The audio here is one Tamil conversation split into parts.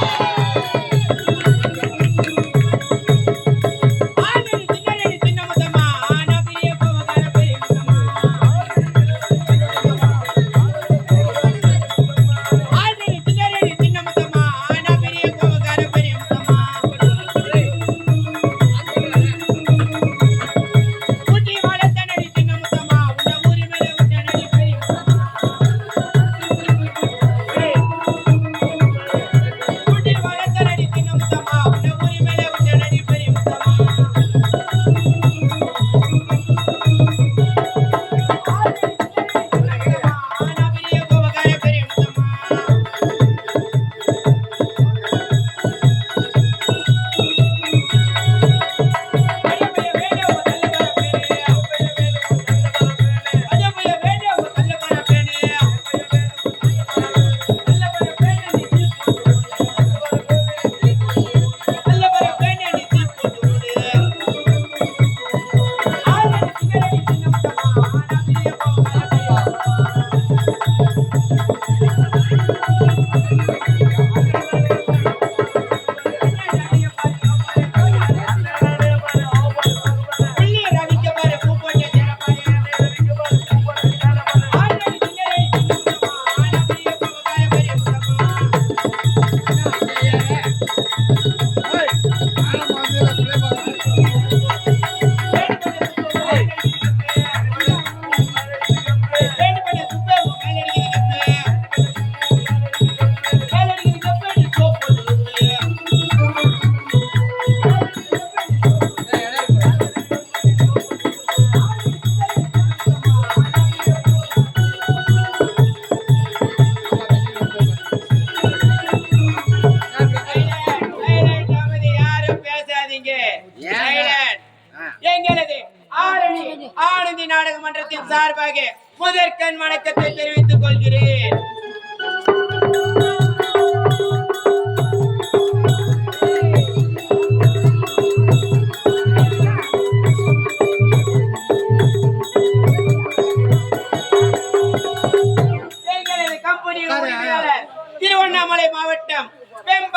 Yay!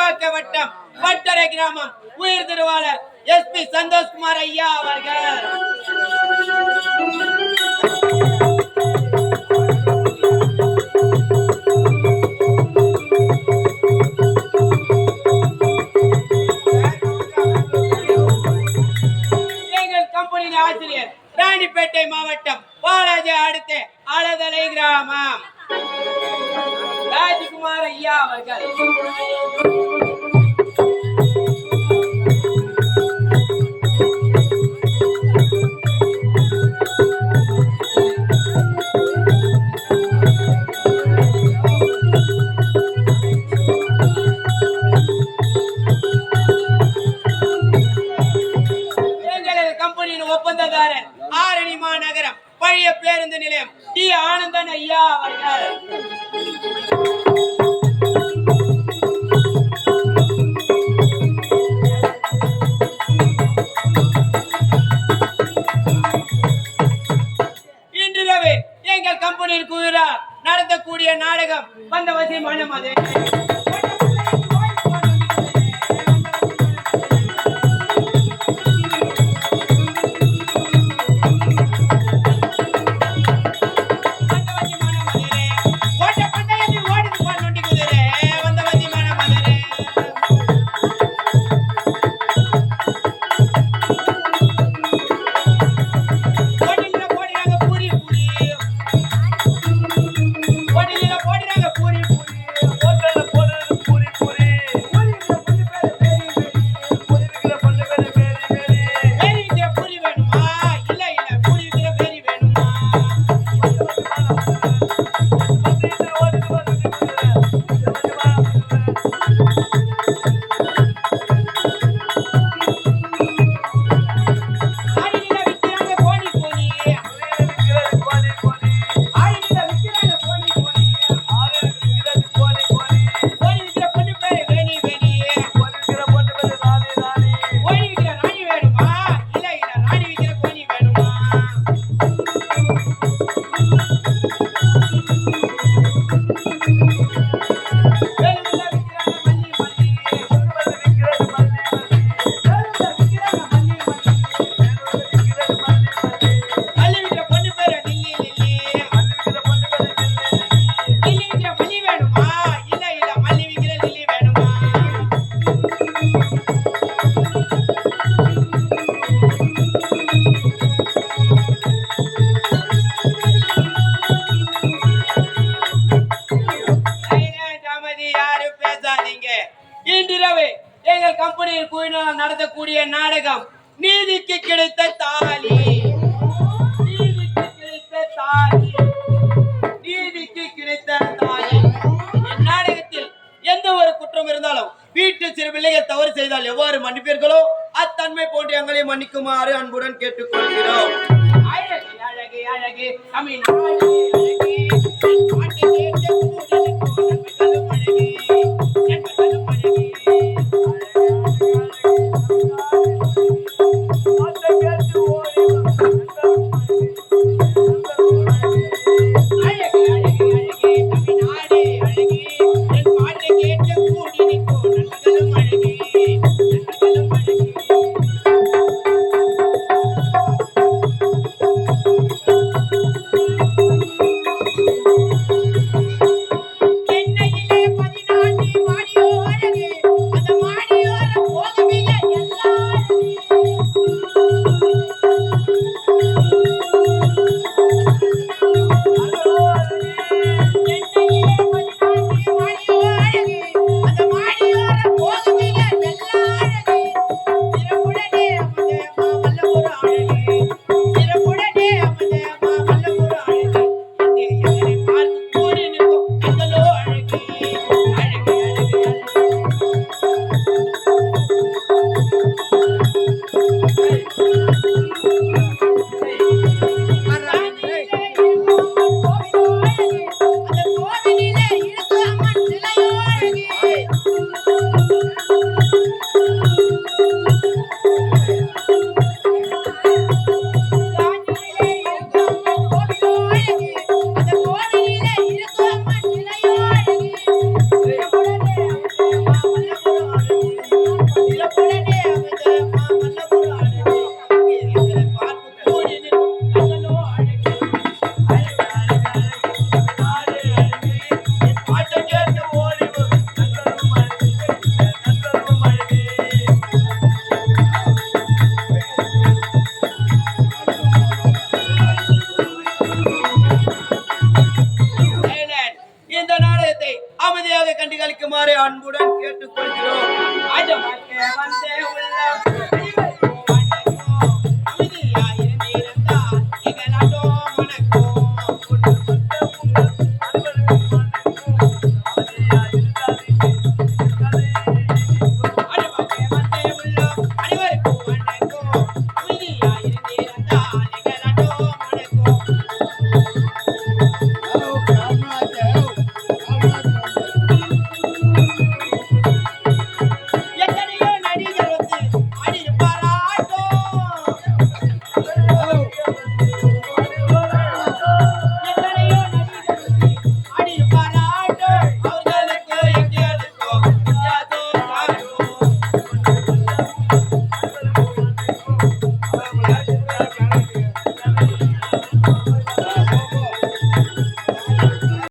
பாக்க வட்டம் பட்டரை கிராமம் உயிர் திருவாளர் எஸ் பி சந்தோஷ்குமார் ஐயா அவர்கள். ஆசிரியர் ராணிப்பேட்டை மாவட்டம் பாலாஜி அடுத்த அழதலை கிராமம். ராஜ்குமார் ஐயா அவர்கள். கம்பெனியின் ஒப்பந்தக்காரன் ஆரணி மாநகரம் பழைய பேருந்து நிலையம். டி ஆனந்தன் ஐயா அவர்கள் இன்றிரவு கம்பெனியில் குதிரா நடத்தக்கூடிய நாடகம் வந்த வசிமான போடுங்க போடுறாங்க நீங்கள் எவ்வாறு மன்னிப்பீர்களோ அத்தன்மை போன்று எங்களை மன்னிக்குமாறு அன்புடன் கேட்டுக்கொள்கிறோம். அழகே அழகே அழகே அழகே.